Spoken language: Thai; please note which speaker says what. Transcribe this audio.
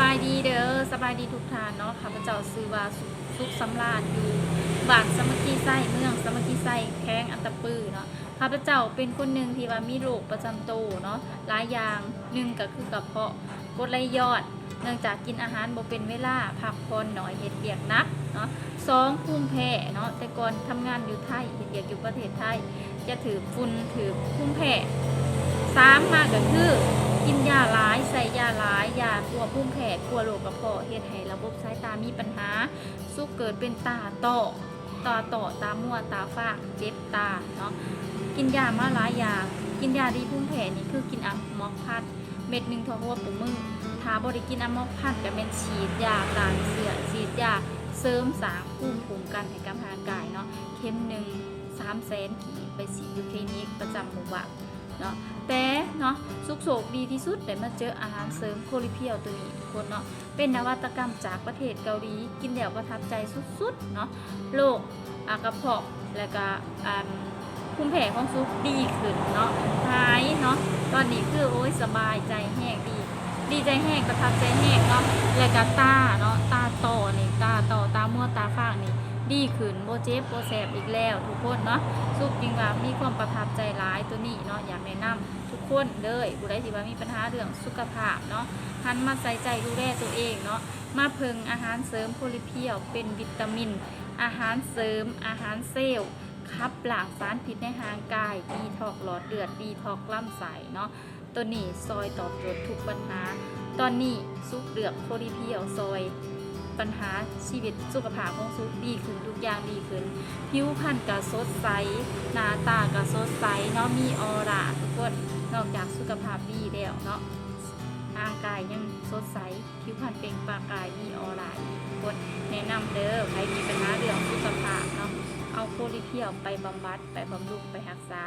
Speaker 1: บายดีเด้อสบายดีทุกท่านเนาะข้าพระเจ้าซื้อว่าสุขสำราญอยู่บานสมัคคีไส้เมืองสมัคคีไส้แข้งอัตตปือเนาะข้าพเจ้าเป็นคนหนึ่งที่ว่ามีโรคประจำตัวเนาะหลายอย่างหนึ่งก็คือกระเพาะกดไหลย้อนเนื่องจากกินอาหารบ่เป็นเวลาพักผ่อนหน่อยเฮ็ดเบียกนักเนาะสองภูมิแพ้เนาะแต่ก่อนทำงานอยู่ไทยเฮ็ดเบียกอยู่ประเทศไทย จะถือฝุ่นถือภูมิแพ้สามมาก็คือ ส่ยาหลายยากลัวพุ่มแพ้กลัวโรคกระเพาะเฮ็ดให้ระบบสายตามีปัญหา สุกเกิดเป็นตาต่อตาต่อตามั่วตาฝ้าเจ็บตาเนาะกินยามาหลายยากินยาดีพุ่มแพ้นี่คือกินอะมอกพัดเม็ดหนึ่งเท่าหัวปุ๋มือถ้าบริกินอะมอกพัดก็เป็นฉีดยาตาเสือฉีดยาเสริมสร้างภูมิคุ้มกันให้กับร่างกายเนาะเข็มหนึ่งสามแสนกีไปฉีดยู่คนิกประจำหมู่บ้าน เนาะแต่เนาะสุกโศกดีที่สุดได้มาเจออาหารเสริมโคลิเพียวตัวนี้ทุกคนเนาะเป็นนวัตกรรมจากประเทศเกาหลีกินแล้วประทับใจสุดๆเนาะโรคอากระเพาะและก็อ่าภูมิแพ้ของซุกดีขึ้นเนาะหายเนาะตอนนี้คือโอ้ยสบายใจแห้งดี ดีใจแห้งประทับใจแห้งเนาะและก็ตาเนาะตาโตอนี่ตาโตอตามั่วตาฟา ดีขึ้นโบเจ็บโบแสบอีกแล้วทุกคนเนาะสุกจริงว่ามีความประทับใจร้ายตัวนี้เนาะอยากแนะนำทุกคนเลยผู้ใดที่ว่ามีปัญหาเรื่องสุขภาพเนาะหันมาใส่ใจดูแลตัวเองเนาะมาเพิงอาหารเสริมโพลิเพียวเป็นวิตามิน อาหารเสริม อาหารเซลล์ขับหล้างสารพิษในร่างกายดีทอกหลอดเลือดดีทอกลำไส้เนาะตัวนี้ซอยตอบโจทย์ทุกปัญหา ตอนนี้ซุกเลือกโพลิเพียวซอย ปัญหาชีวิตสุขภาพของซุดีขึ้นทุกอย่างดีขึ้นผิวพรรณก็สดใสหน้าตาก็สดใสเนาะมีออร่าทุกคนนอกจากสุขภาพดีแล้วเนาะร่างกายยังสดใสผิวพรรณเปล่งปลั่งกายมีออร่าอีกทุกคนแนะนำเด้อใครมีปัญหาเรื่องสุขภาพเนาะเอาโคลิเพียวไปบำบัดไปบำรุงไปรักษา